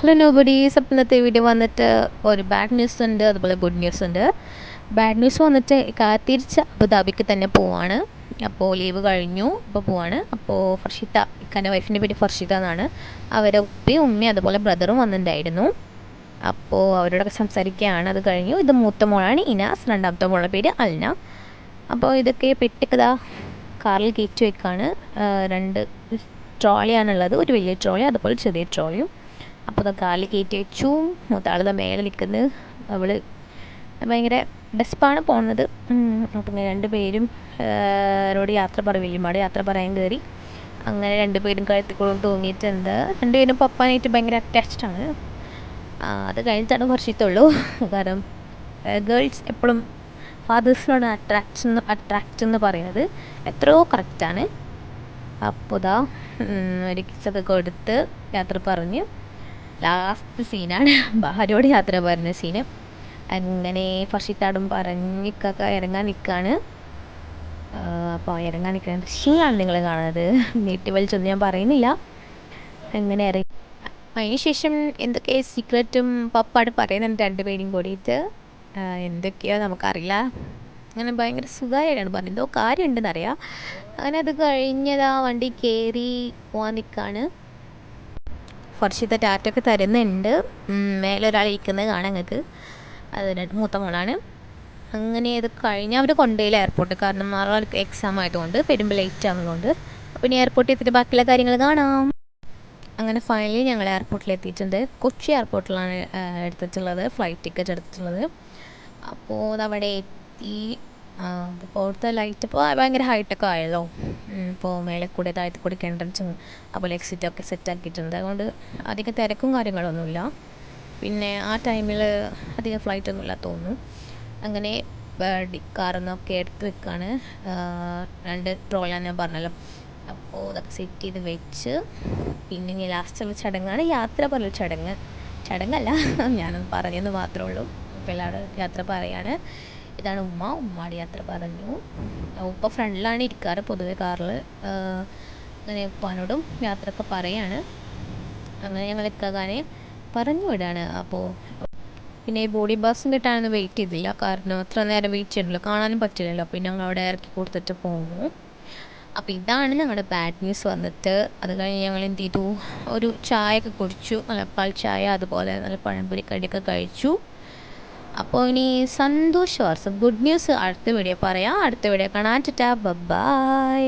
Hello nobody's അപ്പം ഇന്നത്തെ video വന്നിട്ട് ഒരു ബാഡ് ന്യൂസ് ഉണ്ട് അതുപോലെ ഗുഡ് ന്യൂസ് ഉണ്ട്. ബാഡ് ന്യൂസ് വന്നിട്ട് കാത്തിരിച്ച തിരിച്ച് അബുദാബിക്ക് തന്നെ പോവാണ്. അപ്പോൾ ലീവ് കഴിഞ്ഞു ഇപ്പോൾ പോവാണ്. അപ്പോൾ ഫർഷിത ഇക്കാന്റെ വൈഫിന്റെ പേര് ഫർഷിത എന്നാണ്. അവരെ ഉപ്പയും ഉമ്മയും അതുപോലെ ബ്രദറും വന്നിട്ടുണ്ടായിരുന്നു. അപ്പോൾ അവരോടൊക്കെ സംസാരിക്കുകയാണ്. അത് കഴിഞ്ഞു. ഇത് മൂത്ത മോളാണ് ഇനാസ്. രണ്ടാമത്തെ മോളുടെ പേര് അൽന. അപ്പോൾ ഇതൊക്കെ പെട്ടിക്കതാ കാറിൽ കയറ്റി വെക്കാണ്. ആ, രണ്ട് ട്രോളിയാണുള്ളത്. ഒരു വലിയ ട്രോളി അതുപോലെ ചെറിയ ട്രോളിയും. അപ്പോൾ ഇതാ കാലിൽ കയറ്റി വെച്ചു. മൂത്താളത് മേലെ നിൽക്കുന്നു. അവൾ ഭയങ്കര ഡെസ്പാണ് പോകുന്നത് അപ്പം ഇങ്ങനെ രണ്ട് പേരും അവരോട് യാത്ര പറയും. വലിയമ്മയോട് യാത്ര പറയാൻ കയറി അങ്ങനെ രണ്ടുപേരും കഴുത്തിക്കൂടും തൂങ്ങിയിട്ടുണ്ട്. രണ്ടുപേരും പപ്പാനായിട്ട് ഭയങ്കര അറ്റാച്ച്ഡ് ആണ്. അത് കഴിഞ്ഞിട്ടാണ് കുറച്ചിട്ടുള്ളൂ കാരണം ഗേൾസ് എപ്പോഴും ഫാദേഴ്സിനോട് അട്രാക്ഷൻ അട്രാക്റ്റ് എന്ന് പറയുന്നത്. എത്രയോ കറക്റ്റാണ് അപ്പോൾ ഇതാ ഒരു കിസ്സൊക്കെ കൊടുത്ത് യാത്ര പറഞ്ഞ്. ലാസ്റ്റ് സീനാണ് ഭാര്യയോട് യാത്ര പറഞ്ഞ സീന് അങ്ങനെ ഫഷിത്താടും പറഞ്ഞിക്കൊക്കെ ഇറങ്ങാൻ നിൽക്കുകയാണ് അപ്പോൾ ഇറങ്ങാൻ നിൽക്കുന്ന ദൃശ്യങ്ങളാണ് നിങ്ങൾ കാണുന്നത്. നീട്ടി വലിച്ചൊന്നും ഞാൻ പറയുന്നില്ല. അങ്ങനെ ഇറങ്ങി അതിന് ശേഷം എന്തൊക്കെ സീക്രറ്റും പപ്പാട് പറയുന്നുണ്ട് രണ്ടുപേരും കൂടിയിട്ട്. എന്തൊക്കെയോ നമുക്കറിയില്ല. അങ്ങനെ ഭയങ്കര സുഖമായിട്ടാണ് പറഞ്ഞത്. എന്തോ കാര്യമുണ്ടെന്നറിയാം. അങ്ങനെ അത് കഴിഞ്ഞതാ വണ്ടി കയറി പോകാൻ നിൽക്കുകയാണ് ഫർഷിത്ത ടാറ്റൊക്കെ തരുന്നുണ്ട്. ഉം, മേലെ ഒരാൾ ഇരിക്കുന്നത് കാണാം നിങ്ങൾക്ക്. അത് മൂത്ത മോളാണ്. അങ്ങനെ ഇത് കഴിഞ്ഞ് അവർ കൊണ്ടുപോയില്ല എയർപോർട്ടിൽ കാരണം നാളെ എക്സാം ആയതുകൊണ്ട് വരുമ്പോൾ ലേറ്റ് ആവുന്നതുകൊണ്ട്. പിന്നെ എയർപോർട്ടിൽ എത്തിയിട്ട് ബാക്കിയുള്ള കാര്യങ്ങൾ കാണാം. അങ്ങനെ ഫൈനലി ഞങ്ങൾ എയർപോർട്ടിൽ എത്തിയിട്ടുണ്ട്. കൊച്ചി എയർപോർട്ടിലാണ് എടുത്തിട്ടുള്ളത്. ഫ്ലൈറ്റ് ടിക്കറ്റ് എടുത്തിട്ടുള്ളത്. അപ്പോൾ അവിടെ എത്തി. ഇപ്പോഴത്തെ ലൈറ്റ് ഇപ്പോൾ ഭയങ്കര ഹൈടെക് ആയല്ലോ. ഇപ്പോൾ മേലെ കൂടെ താഴത്ത് കൂടെ എൻട്രൻസും അതുപോലെ സെറ്റ് ആക്കിയിട്ടുണ്ട്. അതുകൊണ്ട് അധികം തിരക്കും കാര്യങ്ങളൊന്നുമില്ല. പിന്നെ ആ ടൈമിൽ അധികം ഫ്ലൈറ്റ് ഒന്നും ഇല്ല തോന്നുന്നു. അങ്ങനെ കാറൊന്നൊക്കെ എടുത്ത് വെക്കാണ്. ആ, രണ്ട് ട്രോളാണ് ഞാൻ പറഞ്ഞല്ലോ. അപ്പോൾ അതൊക്കെ സെറ്റ് ചെയ്ത് വെച്ച് പിന്നെ ഇനി ലാസ്റ്റുള്ള ചടങ്ങാണ് യാത്ര പറയൽ ചടങ്ങ്. ചടങ്ങല്ല ഞാനൊന്ന് പറഞ്ഞെന്ന് മാത്രമേ ഉള്ളൂ. അപ്പോൾ എല്ലാവരും യാത്ര പറയാണ്. ഇതാണ് ഉമ്മ. ഉമ്മാടെ യാത്ര പറഞ്ഞു. ഉപ്പ ഫ്രണ്ടിലാണ് ഇരിക്കാറ് പൊതുവെ കാറിൽ അങ്ങനെ ഉപ്പാനോടും യാത്രയൊക്കെ പറയാണ്. അങ്ങനെ ഞങ്ങൾ എത്താകാനെ പറഞ്ഞു വിടാണ്. അപ്പോൾ പിന്നെ ഈ ബോഡി ബസ് കിട്ടാനൊന്നും വെയിറ്റ് ചെയ്തില്ല. കാരണം അത്ര നേരം വെയിറ്റ് ചെയ്യണമല്ലോ കാണാനും പറ്റില്ലല്ലോ. അപ്പോൾ ഞങ്ങൾ അവിടെ ഇറക്കി കൊടുത്തിട്ട് പോകുന്നു അപ്പോൾ ഇതാണ് ഞങ്ങളുടെ ബാഡ് ന്യൂസ് വന്നിട്ട്. അത് കഴിഞ്ഞ് ഞങ്ങൾ എന്ത് ചെയ്തു? ഒരു ചായയൊക്കെ കുടിച്ചു. പാൽ ചായ അതുപോലെ നല്ല പഴംപൊരി കടിയൊക്കെ കഴിച്ചു. അപ്പോൾ ഇനി സന്തോഷവാസം ഗുഡ് ന്യൂസ്. അടുത്ത വീഡിയോ പറയാം. അടുത്ത വീഡിയോ കാണാൻ ടാ ബൈ.